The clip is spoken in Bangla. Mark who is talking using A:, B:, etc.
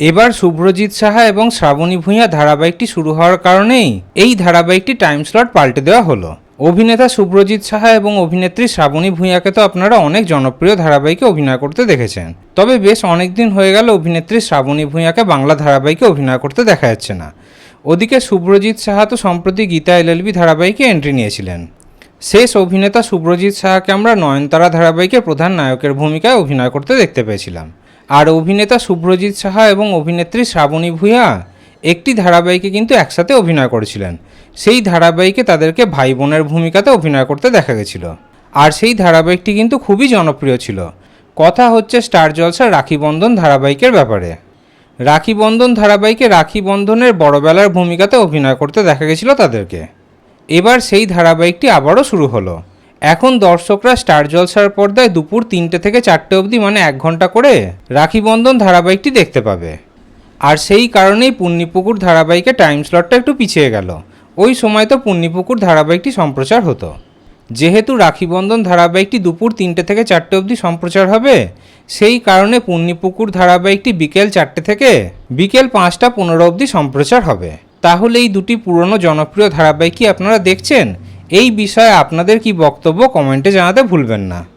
A: এবার শুভ্রজিৎ সাহা এবং শ্রাবণী ভূঁইয়া ধারাবাহিকটি শুরু হওয়ার কারণেই এই ধারাবাহিকটি টাইম স্লট পাল্টে দেওয়া হলো। অভিনেতা শুভ্রজিৎ সাহা এবং অভিনেত্রী শ্রাবণী ভূঁইয়াকে তো আপনারা অনেক জনপ্রিয় ধারাবাহিকে অভিনয় করতে দেখেছেন। তবে বেশ অনেক দিন হয়ে গেল অভিনেত্রী শ্রাবণী ভূঁইয়াকে বাংলা ধারাবাহিকে অভিনয় করতে দেখা যাচ্ছে না। ওদিকে শুভ্রজিৎ সাহা তো সম্প্রতি গীতা এলএলবি ধারাবাহিকে এন্ট্রি নিয়েছিলেন। শেষ অভিনেতা শুভ্রজিৎ সাহাকে আমরা নয়নতারা ধারাবাহিকের প্রধান নায়কের ভূমিকায় অভিনয় করতে দেখতে পেয়েছিলাম। আর অভিনেতা শুভ্রজিৎ সাহা এবং অভিনেত্রী শ্রাবণী ভূঁইয়া একটি ধারাবাহিকে কিন্তু একসাথে অভিনয় করেছিলেন। সেই ধারাবাহিকে তাদেরকে ভাই বোনের ভূমিকাতে অভিনয় করতে দেখা গেছিল। আর সেই ধারাবাহিকটি কিন্তু খুবই জনপ্রিয় ছিল। কথা হচ্ছে স্টার জলসার রাখি বন্ধন ধারাবাহিকের ব্যাপারে। রাখি বন্ধন ধারাবাহিকে রাখি বন্ধনের বড়বেলার ভূমিকাতে অভিনয় করতে দেখা গেছিল তাদেরকে। এবার সেই ধারাবাহিকটি আবারও শুরু হলো। এখন দর্শকরা স্টার জলসার পর্দায় দুপুর তিনটে থেকে চারটে অবধি মানে এক ঘণ্টা করে রাখি বন্ধন ধারাবাহিকটি দেখতে পাবে। আর সেই কারণেই পুণ্যিপুকুর ধারাবাহিকে টাইম স্লটটা একটু পিছিয়ে গেল। ওই সময় তো পুণ্যিপুকুর ধারাবাহিকটি সম্প্রচার হতো। যেহেতু রাখি বন্ধন ধারাবাহিকটি দুপুর তিনটে থেকে চারটে অবধি সম্প্রচার হবে, সেই কারণে পুণ্যিপুকুর ধারাবাহিকটি বিকেল চারটে থেকে বিকেল পাঁচটা পনেরো অবধি সম্প্রচার হবে। তাহলে এই দুটি পুরনো জনপ্রিয় ধারাবাহিকই আপনারা দেখছেন? এই বিষয়ে আপনাদের কি বক্তব্য কমেন্টে জানাতে ভুলবেন না।